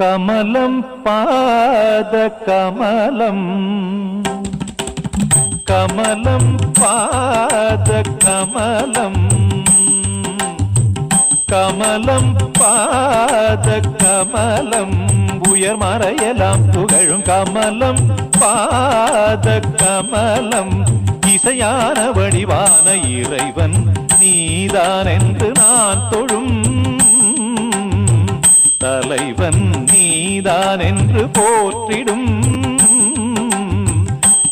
കമലം പാദ കമലം. കമലം പാദ കമലം. கமலம் பாத கமலம் உயர் மறையலாம் புகழும் கமலம் பாத கமலம். இசையான வடிவான இறைவன் நீதான் என்று நான் தொழும். தலைவன் நீதான் என்று போற்றிடும்.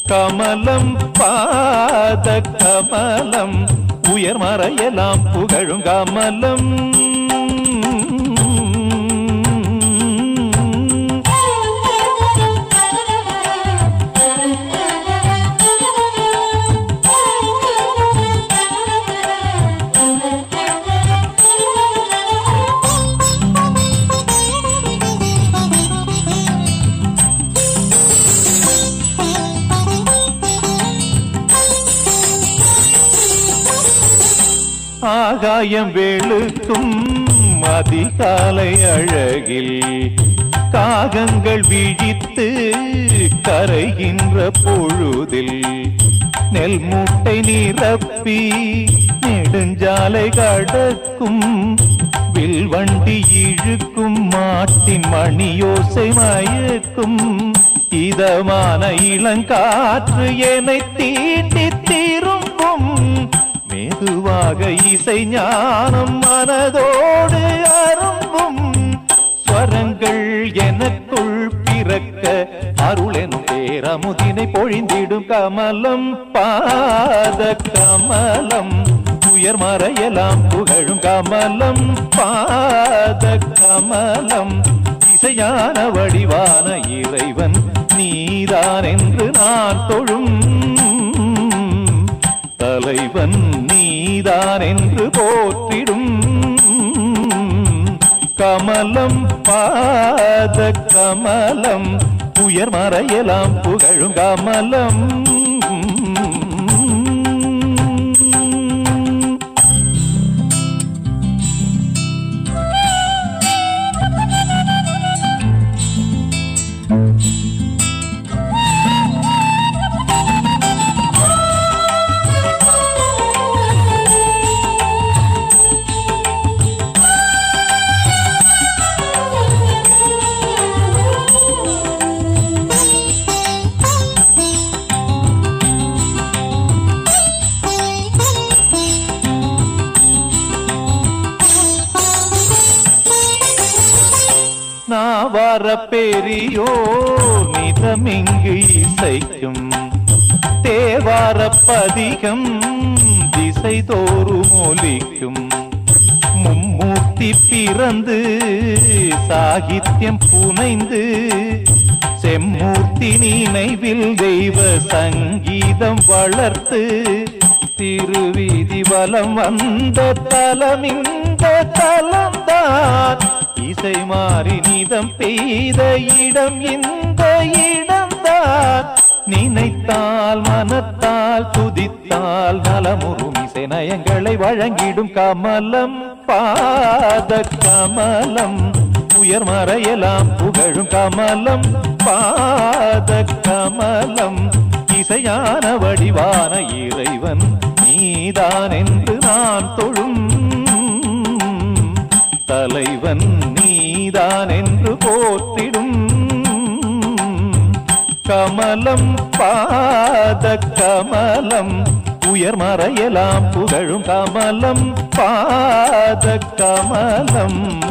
கமலம் பாத கமலம் உயர் மறையலாம் புகழும் ஆகாயம் வெளுக்கும் அதிகாலை அழகில் காகங்கள் விழித்து கரைகின்ற பொழுதில் நெல் மூட்டை நிரப்பி நெடுஞ்சாலை கடக்கும் வில்வண்டி இழுக்கும் மாட்டின் மணியோசை மயக்கும் இதமான இளங்காற்று என்னை தீண்டி திரும்பும் மெதுவாக இசை ஞானம் மனதோடு அரும்பும் ஸ்வரங்கள் எனக்குள் பிறக்க அருளெனும் பேரமுதினை பொழிந்திடும் கமலம் பாத கமலம். உயர் மறையலாம் புகழும் கமலம் பாத கமலம். இசையான வடிவான இறைவன் நீதான் என்று நான் தொழும். தலைவன் நீ நீதான் என்று போற்றிடும். கமலம் பாத கமலம் உயர் மறையலாம் புகழும் கமலம். நாவார பெரியோ நிதமிங்கு இசைக்கும். தேவார பதிகம் திசை தோறும் ஒலிக்கும் மும்மூர்த்தி பிறந்து சாகித்யம் புனைந்து செம்மூர்த்தி நினைவில் தெய்வ சங்கீதம் வளர்த்து திருவீதி வலம் வந்த தலம் இந்த தலம்தான். இசை மாறி நிதம் பெய்த இடம் இந்த இடம்தான். நினைத்தால் மனத்தால் துதித்தால் நலமுறும் இசை நயங்களை வழங்கிடும் கமலம் பாத கமலம். உயர் மறையலாம் புகழும் கமலம் பாத கமலம். இசையான வடிவான இறைவன் நீதான் என்று நான் தொழும் தலைவன் நீதான் என்று போற்றிடும். கமலம் பாத கமலம் உயர் மறையலாம் புகழும். கமலம் பாத கமலம்.